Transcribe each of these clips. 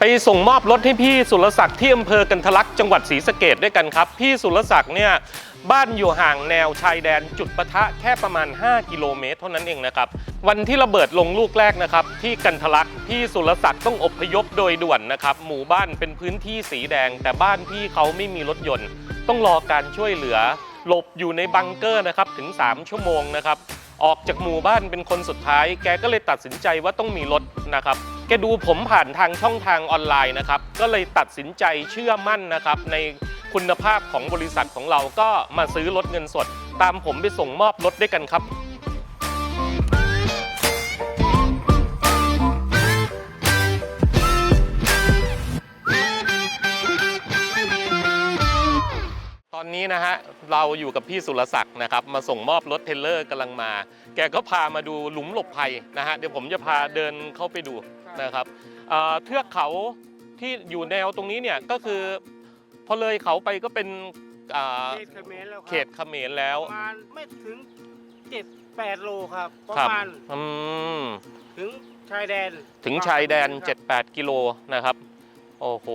ไปส่งมอบรถให้พี่สุรศักดิ์ที่อำเภอกันทะลักจังหวัดศรีสะเกดด้วยกันครับ พี่สุรศักดิ์เนี่ยบ้านอยู่ห่างแนวชายแดนจุดปะทะแค่ประมาณ 5 กิโลเมตรเท่านั้นเองนะครับ วันที่ระเบิดลงลูกแรกนะครับ ที่กันทะลักพี่สุรศักดิ์ต้องอพยพโดยด่วนนะครับ หมู่บ้านเป็นพื้นที่สีแดง แต่บ้านพี่เขาไม่มีรถยนต์ ต้องรอการช่วยเหลือ หลบอยู่ในบังเกอร์นะครับถึง 3 ชั่วโมงนะครับออกจากหมู่บ้านเป็นคนสุดท้าย แกก็เลยตัดสินใจว่าต้องมีรถนะครับ แกดูผมผ่านทางช่องทางออนไลน์นะครับ ก็เลยตัดสินใจเชื่อมั่นนะครับ ในคุณภาพของบริษัทของเราก็มาซื้อรถเงินสด ตามผมไปส่งมอบรถด้วยกันครับ นนี้นะฮะเราอยู่กับพี่สุรศักดิ์นะครับมาส่งมอบรถเทรลเลอร์กำลังมา แกก็พามาดูหลุมหลบภัยนะฮะเดี๋ยวผมจะพาเดินเข้าไปดูนะครับเอ่อเทือกเขาที่อยู่แนวตรงนี้เนี่ยก็คือพอเลยเขาไปก็เป็นอ่าเขตเขมรแล้วครับเขตเขมรแล้ว ประมาณไม่ถึงเจ็ดแปดโลครับ ประครับ มาณอืม ถึงชายแดนถึงชายแดน ครับ7-8 กิโลนะครับ โอ้โห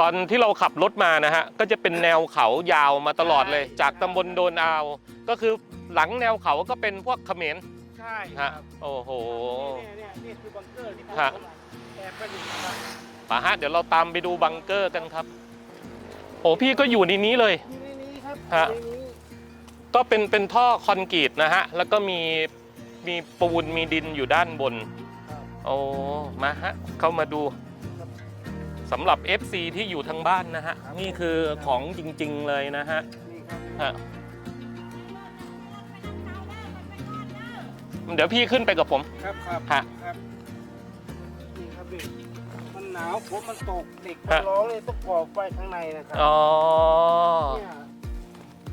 ตอนที่เราขับรถมานะฮะก็จะเป็นแนวเขายาวมาตลอดเลย จากตำบลโดนอาว ก็คือหลังแนวเขาก็เป็นพวกเขมรใช่คฮะรับโอ้โห เนี่ยเนี่ยนี่คือบังเกอร์ที่ผมฮะ แอบไปดูครับป่ะฮะเดี๋ยวเราตามไปดูบังเกอร์กันครับโอ้พี่ก็อยู่ในนี้เลย อยู่ในนี้ครับฮะ อยู่ในนี้ก็เป็นเป็นท่อคอนกรีตนะฮะ แล้วก็มีมีปูนมีดินอยู่ด้านบน ครับโอ้มาฮะ เข้ามาดู สำหรับ FC ที่อยู่ทางบ้านนะฮะ นี่คือของจริง ๆ เลยนะฮะนี่ครับฮะเดี๋ยวพี่ขึ้นไปกับผม ครับครับฮะ ครับนี่ครับนี่มันหนาวฝนมันตกเด็กฮะมันร้องเลยต้องก่อไฟข้างในนะครับอ๋อ เนี่ย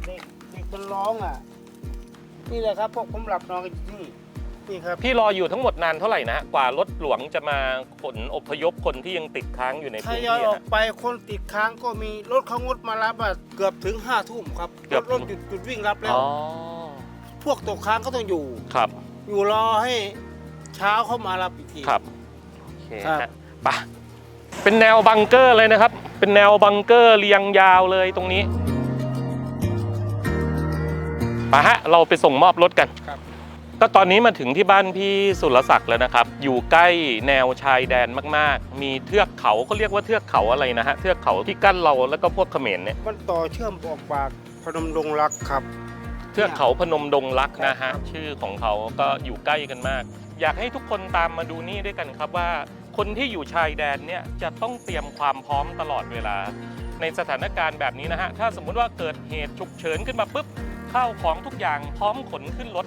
เด็กเด็กมันร้องอะ นี่แหละครับพวกผมหลับนอนกันอยู่ที่นี่ นี่ครับพี่รออยู่ทั้งหมดนานเท่าไหร่นะฮะกว่ารถหลวงจะมาขนอพยพคนที่ยังติดค้างอยู่ในทพื้นยอยที่อออะกไปคนติดค้างก็มีรถเขางดมารับอะเกือบถึงห้าทุ่มครับเกือบรถหยุดหยุดวิ่งรับแล้ว อ๋อพวกตกค้างก็ต้องอยู่ ครับอยู่รอให้เช้าเขามารับอีกที ครับโอเคครับ ฮะไปะเป็นแนวบังเกอร์เลยนะครับ เป็นแนวบังเกอร์เรียงยาวเลยตรงนี้ไปะฮะเราไปส่งมอบรถกัน ครับ ก็ตอนนี้มาถึงที่บ้านพี่สุรศักดิ์แล้วนะครับ อยู่ใกล้แนวชายแดนมากๆ มีเทือกเขาเขาเรียกว่าเทือกเขาอะไรนะฮะ เทือกเขาที่กั้นเราแล้วก็พวกเขมรเนี่ย มันต่อเชื่อมออกปากพนมดงรักครับ เทือกเขาพนมดงรักนะครัฮะบชื่อของเขาก็อยู่ใกล้กันมาก อยากให้ทุกคนตามมาดูนี่ด้วยกันครับว่า คนที่อยู่ชายแดนเนี่ยจะต้องเตรียมความพร้อมตลอดเวลา ในสถานการณ์แบบนี้นะฮะ ถ้าสมมุติว่าเกิดเหตุฉุกเฉินขึ้นมาปุ๊บ ข้าวของทุกอย่างพร้อมขนขึ้นรถ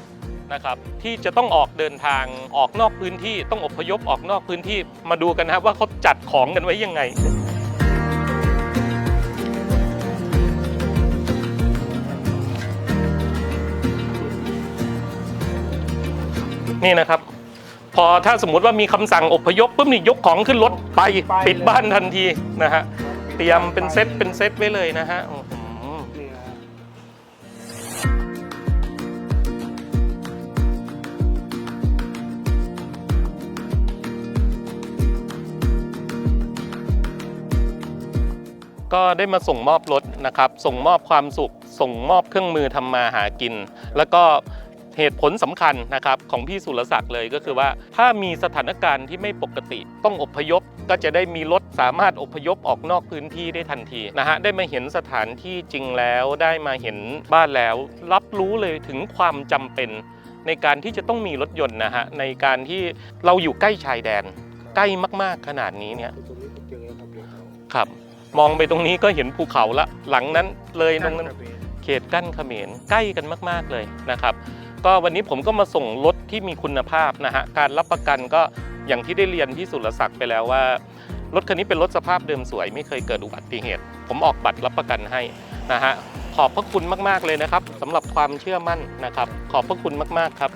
นะครับที่จะต้องออกเดินทางออกนอกพื้นที่ต้องอพยพออกนอกพื้นที่มาดูกันนะครับว่าเขาจัดของกันไว้ยังไงนี่นะครับ พอถ้าสมมุติว่ามีคำสั่งอพยพปุ๊บนี่ยกของขึ้นรถไปปิดบ้านทันทีนะฮะเตรียมเป็นเซตเป็นเซตไว้เลยนะฮะ ก็ได้มาส่งมอบรถนะครับ ส่งมอบความสุข ส่งมอบเครื่องมือทำมาหากิน แล้วก็เหตุผลสำคัญนะครับของพี่สุรศักดิ์เลยก็คือว่า ถ้ามีสถานการณ์ที่ไม่ปกติต้องอพยพ ก็จะได้มีรถสามารถอพยพออกนอกพื้นที่ได้ทันทีนะฮะได้มาเห็นสถานที่จริงแล้วได้มาเห็นบ้านแล้ว รับรู้เลยถึงความจำเป็น ในการที่จะต้องมีรถยนต์นะฮะในการที่เราอยู่ใกล้ชายแดน ใกล้มาก ๆขนาดนี้เนี่ยตรงนี้ก็เจอแล้วครับ เดี๋ยวเขาครับมองไปตรงนี้ก็เห็นภูเขาละ หลังนั้นเลยตรงนั้นครับเขตกั้นเขมรใกล้กันมาก ๆเลยนะครับ ก็วันนี้ผมก็มาส่งรถที่มีคุณภาพนะฮะการรับประกันก็อย่างที่ได้เรียนพี่สุรศักดิ์ไปแล้วว่ารถคันนี้เป็นรถสภาพเดิมสวย ไม่เคยเกิดอุบัติเหตุ ผมออกบัตรรับประกันให้นะฮะขอบพระคุณมาก ๆ เลยนะครับสำหรับความเชื่อมั่นนะครับ ขอบพระคุณมาก ๆ ครับ